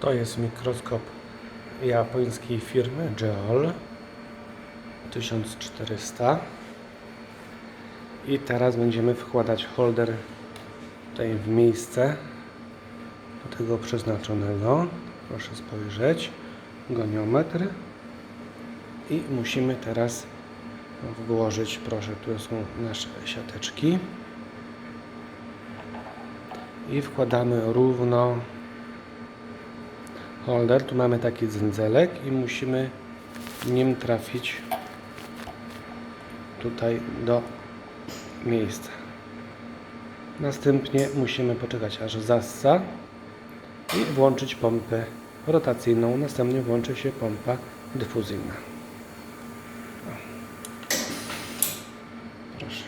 To jest mikroskop japońskiej firmy Geol 1400 i teraz będziemy wkładać holder tutaj w miejsce do tego przeznaczonego. Proszę spojrzeć. Goniometr. I musimy teraz włożyć proszę tu są nasze siateczki. I wkładamy równo holder. Tu mamy taki dzędzelek i musimy nim trafić tutaj do miejsca. Następnie musimy poczekać aż zassa i włączyć pompę rotacyjną. Następnie włączy się pompa dyfuzyjna. Proszę.